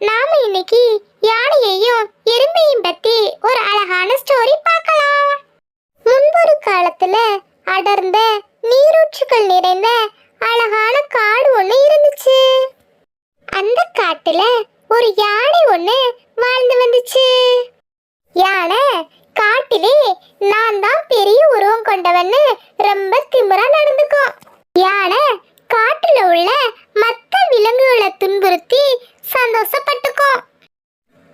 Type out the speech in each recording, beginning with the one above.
நாம இன்னைக்கு யானையையும் எறும்பையும் பத்தி ஒரு அழகான ஸ்டோரி பார்க்கலாம். முன்பொரு காலத்துல அடர்ந்த நீரூற்றுகள் நிறைந்த அழகான காடு ஒண்ணு இருந்துச்சு. அந்த காட்டுல ஒரு யானை ஒண்ணு வாழ்ந்து வந்துச்சு. யானை காட்டிலே நான் தான் பெரிய உருவம் கொண்டவன்னு ரொம்ப திமிரா நடந்துக்கும் யானை காட்டுல உள்ள மற்ற விலங்குகளை துன்புறுத்தி சந்தோஷப்பட்டுக்கும்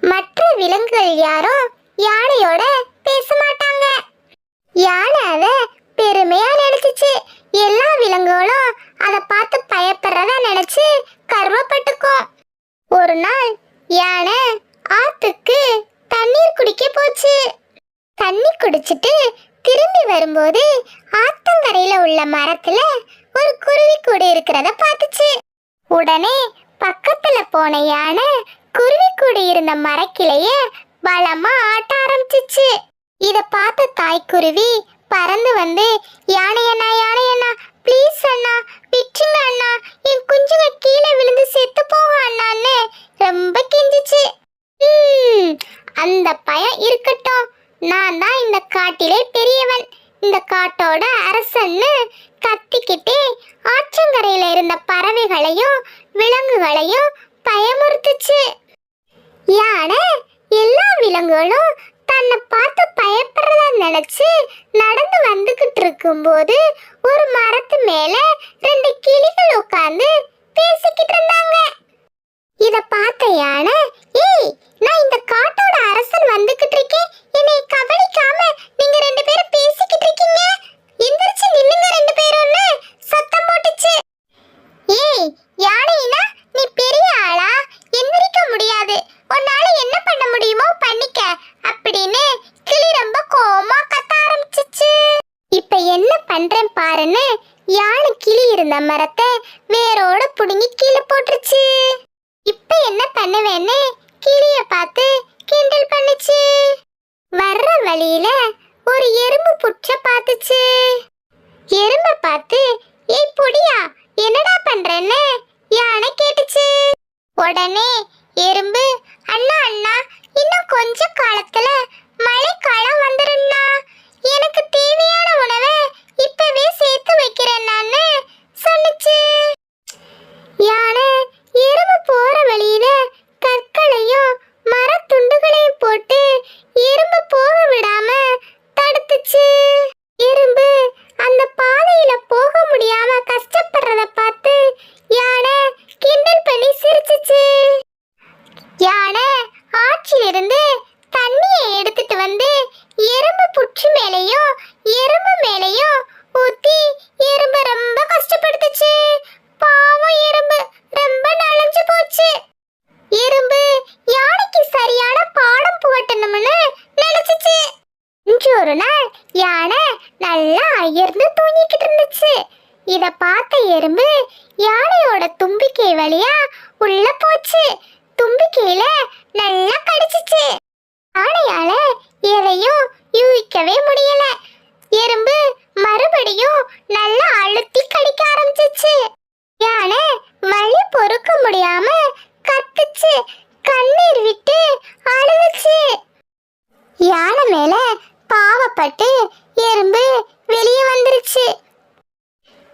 மற்ற விலங்குகள் யாரும் யானையோட பேச மாட்டாங்க யானை அத பெருமையா நினைச்சுச்சு எல்லா விலங்குகளும் அதை பார்த்து பயப்படுறதா நினைச்சு கர்வப்பட்டுக்கும் ஒரு நாள் யானை ஆத்துக்கு தண்ணீர் குடிக்க போச்சு. தண்ணி குடிச்சிட்டு திரும்பி வரும்போது ஆத்தங்கரையில உள்ள மரத்துல ஒரு குருவி கூடு இருக்கிறத பார்த்துச்சு. உடனே பக்கத்துல போன யானை குருவி கூடு இருந்த மரக்கிளைய பலமா ஆட்ட ஆரம்பிச்சிச்சு. இத பார்த்த தாய்க்குருவி பறந்து வந்து யானை அண்ணா யானை அண்ணா ப்ளீஸ் நான் தான் இந்த காட்டிலே பெரியவன். இந்த காட்டோட அரசன்னு கத்திக்கிட்டே ஆற்றங்கரையில இருந்த பறவைகளையும் விலங்குகளையும் பயமுறுத்துச்சு. யானை எல்லா விலங்குகளும் தன்னை பார்த்து பயப்படுறதா நினைச்சு நடந்து வந்துகிட்டு இருக்கும்போது ஒரு மரத்து மேல ரெண்டு கிளிகள் உட்கார்ந்து பேசிக்கிட்டு இருந்தாங்க. இத பார்த்த யானை ஏய் நான் இந்த காட்டோட அரசன் வந்துகிட்டு இருக்கேன். கிளி மரத்தை வேரோட புடுங்கி கீழே போட்டுருச்சு. இப்ப என்ன பண்ணுவேன்னு கிளிய பார்த்து கிண்டல் பண்ணுச்சு. வர்ற வழியில ஒரு எறும்பு புற்ற பார்த்துச்சு. எறும்ப பார்த்து ஏய் பொடியா என்னடா பண்றேன்னு? யானை கேட்டுச்சு. உடனே எறும்பு ஒரு நாள் யானை நல்லா அயர்ந்து தூங்கிக்கிட்டு இருந்துச்சு. இத பார்த்த எறும்பு யானையோட தும்பிக்கை வழியா உள்ள போச்சு. தும்பிக்கையில நல்லா கடிச்சிச்சு. ஆனையால எதையும் யூகிக்கவே முடியல. எறும்பு மறுபடியும் நல்லா அழுத்தி கடிக்க ஆரம்பிச்சிச்சு. எறும்பு வெளியே வந்துருச்சு.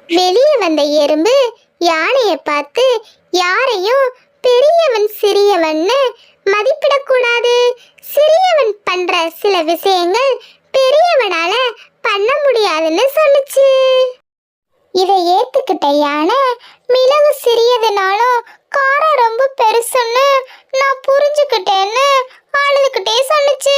வெளியே வந்த எறும்பு யானையை பார்த்து யாரையும் பெரியவன் சிறியவன்னு மதிப்பிடக்கூடாது. சிறியவன் பண்ற சில விஷயங்கள் பெரியவனால பண்ண முடியாதுன்னு சொல்லுச்சு. இதை ஏத்துக்கிட்ட யானை மிளகு சிறியதுனாலும் காரம் ரொம்ப பெருசுன்னு நான் புரிஞ்சுக்கிட்டேன்னு அழுதுகிட்டே சொல்லுச்சு.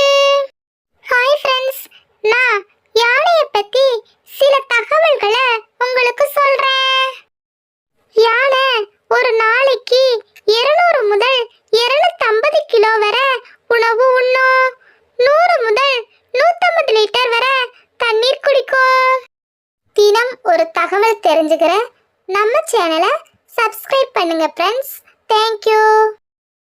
தெரிஞ்சுக்கிறேன் தெரிஞ்சுக்கிற நம்ம சேனலை சப்ஸ்கிரைப் பண்ணுங்க ஃப்ரெண்ட்ஸ் தேங்க்யூ